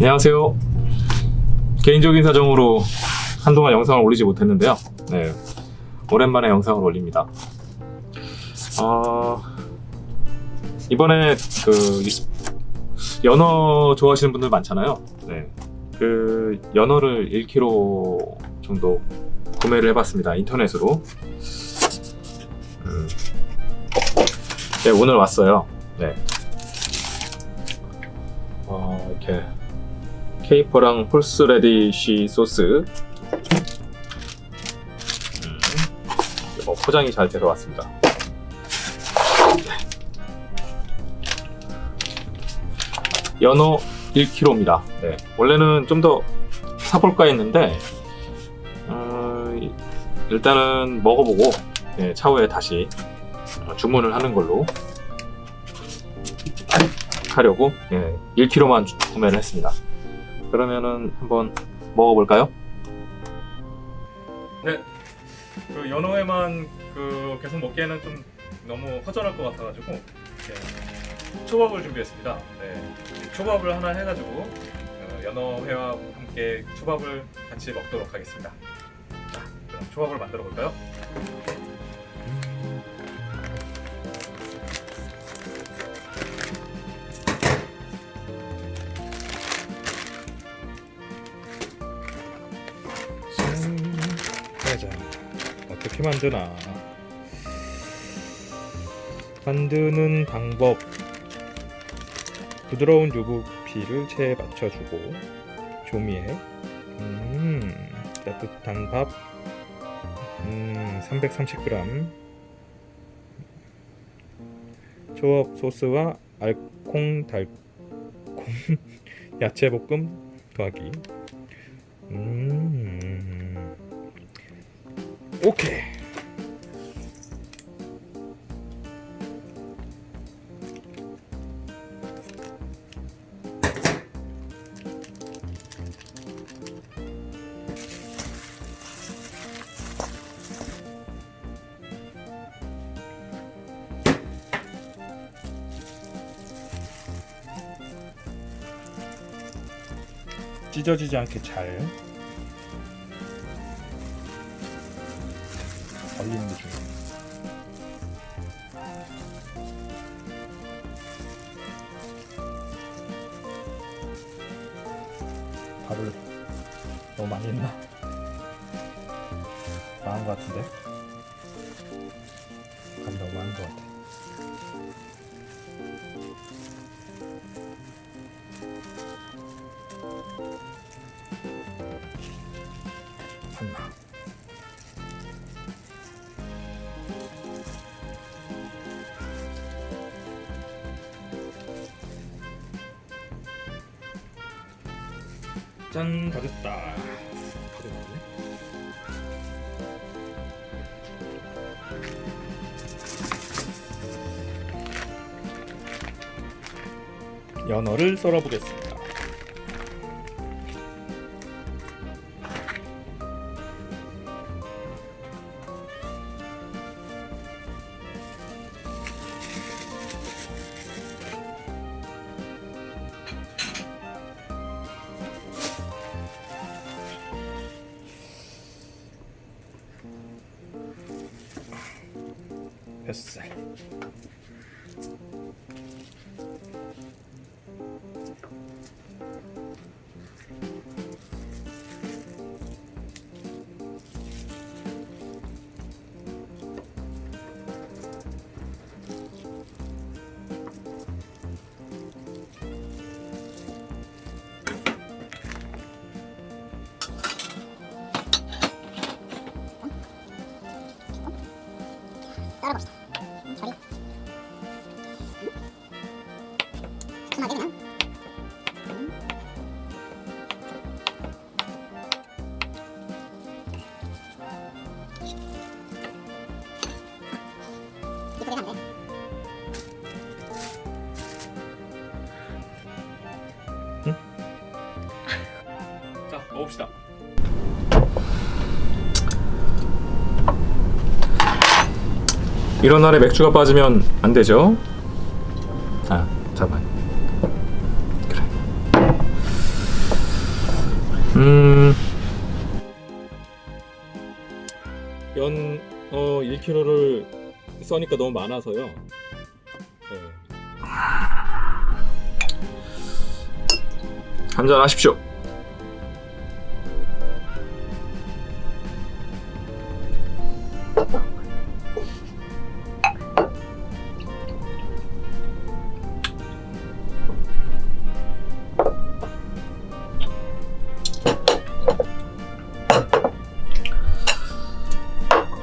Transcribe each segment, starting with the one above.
안녕하세요. 개인적인 사정으로 한동안 영상을 올리지 못했는데요. 네, 오랜만에 영상을 올립니다. 어, 이번에 그 이- 연어 좋아하시는 분들 많잖아요. 네, 그 연어를 1kg 정도 구매를 해봤습니다. 인터넷으로. 음, 네, 오늘 왔어요. 네. 어, 이렇게 케이퍼랑 홀스 레디쉬 소스 음, 어, 포장이 잘 되어 왔습니다. 연어 1kg입니다. 네, 원래는 좀 더 사볼까 했는데 어, 이- 일단은 먹어보고 네, 차후에 다시 어, 주문을 하는 걸로 하려고 예, 1kg만 구매를 했습니다. 그러면은 한번 먹어볼까요? 네, 그 연어회만 그 계속 먹기에는 좀 너무 허전할 것 같아가지고 이렇게 초밥을 준비했습니다. 네, 초밥을 하나 해가지고 어, 연어회와 함께 초밥을 같이 먹도록 하겠습니다. 자, 그럼 초밥을 만들어 볼까요? 짜잔 어떻게 만드나? 만드는 방법. 부드러운 유부피를 체에 맞춰주고 조미에. 음, 따뜻한 밥. 음, 330g 초업 소스와 알콩 달콩 야채 볶음 더하기. 음. 오케이. 찢어지지 않게 잘 걸리는 게 중요해요. 밥을 너무 많이 했나? 많은 것 같은데? 밥이 너무 많은 것 같아. 짠, 다 됐다. 연어를 썰어보겠습니다. 뱃살. 썰어봅 시다. 처리. 두툼하게 그냥. 이쁘게 하면 돼. 자, 먹읍시다. 이런 날에 맥주가 빠지면 안 되죠? 아, 잠깐. 그래. 음. 연, 어, 1kg를 써니까 너무 많아서요. 네. 한잔 하십시오.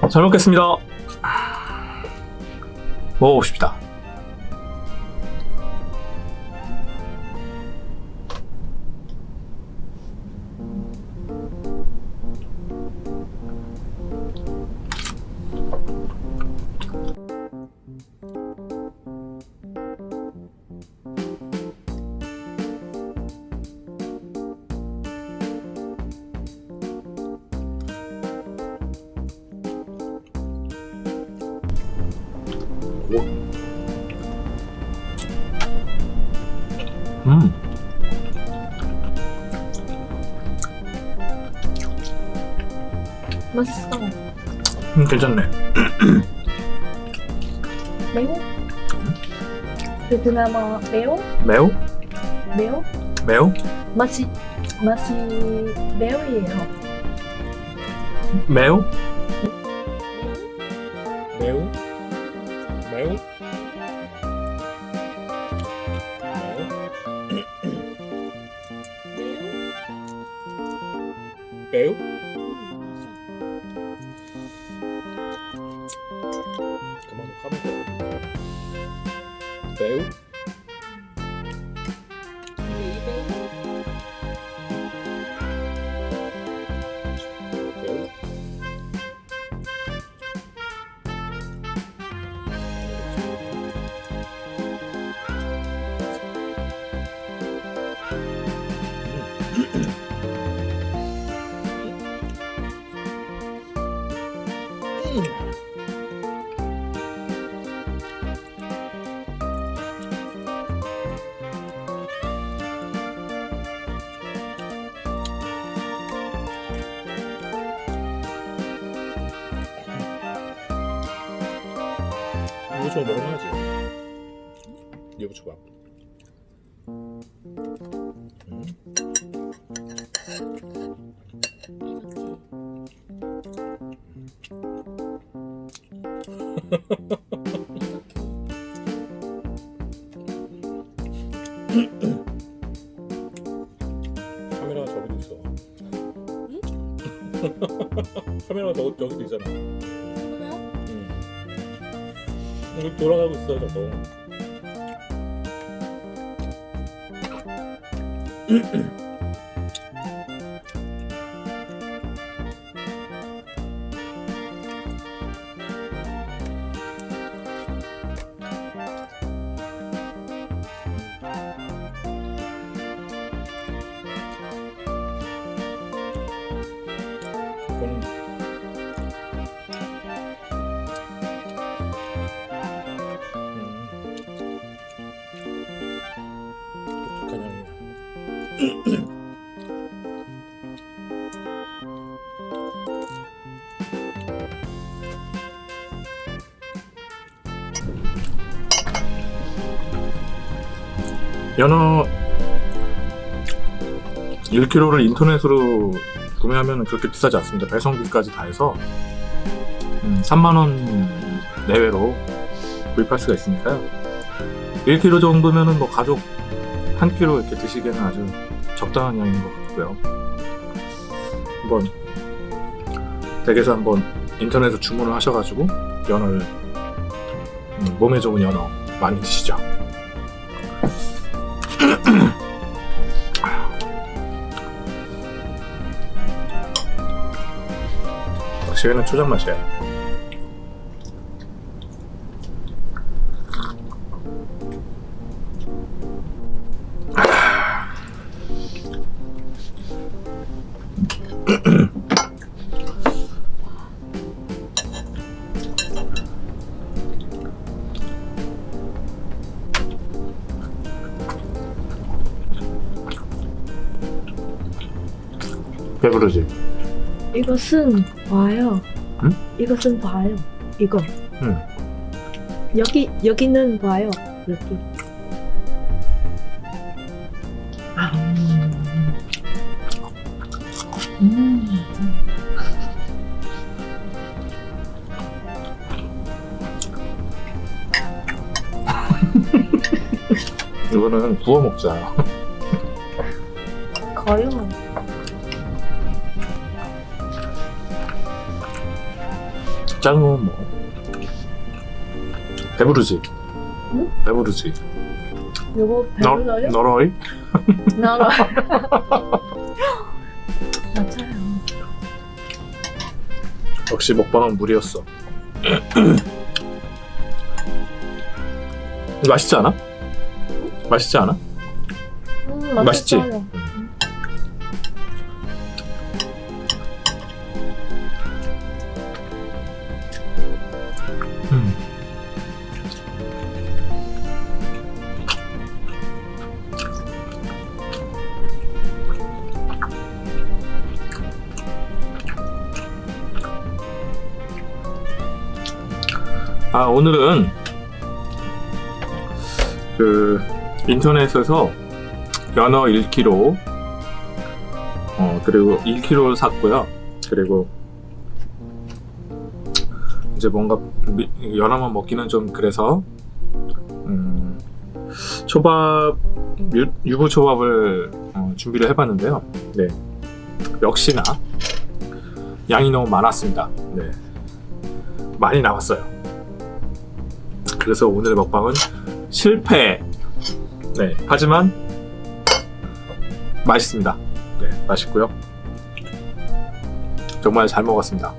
잘 먹겠습니다. 먹어봅시다. 음, 괜찮네. 매워? 베트남어 매워? 매우? 매워? 매우? 맛이 맛이 매워예요. 매우? 매우? 매우? 매우? 매우? 매우? 이거 좀 먹으면 하지. 이거 줘봐. 음. 카메라가 저기도 있어. 카메라가 저, 저기도 있잖아. 응. 이거 돌아가고 있어 저거. 연어 1kg를 인터넷으로 구매하면 그렇게 비싸지 않습니다. 배송비까지 다 해서 음, 3만 원 내외로 구입할 수가 있으니까요. 1kg 정도면은 뭐 가족 한 끼로 이렇게 드시기에는 아주 적당한 양인 것 같고요. 한번 댁에서 한번 인터넷에서 주문을 하셔가지고 연어를 음, 몸에 좋은 연어 많이 드시죠. 확실히는 초장 맛이야. 배부르지? 이것은 봐요. 응? 이것은 봐요. 이거. 응. 여기 여기는 봐요. 여기. 아. 음. 이거는 구워 먹자. 거요. 작은 뭐. 배부르지? 응? 배부르지? 요거 너, 배불러요? 너러이? 나라. 맞아요. 역시 먹방은 물이었어. 맛있지 않아? 맛있지 않아? 음, 맛있지? 맛있어요. 아 오늘은 그 인터넷에서 연어 1kg 어 그리고 1kg 샀고요 그리고 이제 뭔가 미- 연어만 먹기는 좀 그래서 음, 초밥 유, 유부 초밥을 어, 준비를 해봤는데요. 네 역시나 양이 너무 많았습니다. 네 많이 남았어요. 그래서 오늘의 먹방은 실패. 네 하지만 맛있습니다. 네 맛있고요. 정말 잘 먹었습니다.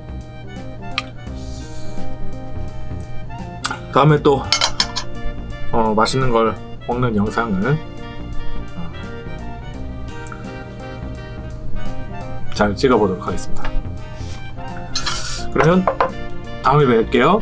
다음에 또 어, 맛있는 걸 먹는 영상을 어, 잘 찍어보도록 하겠습니다. 그러면 다음에 뵐게요.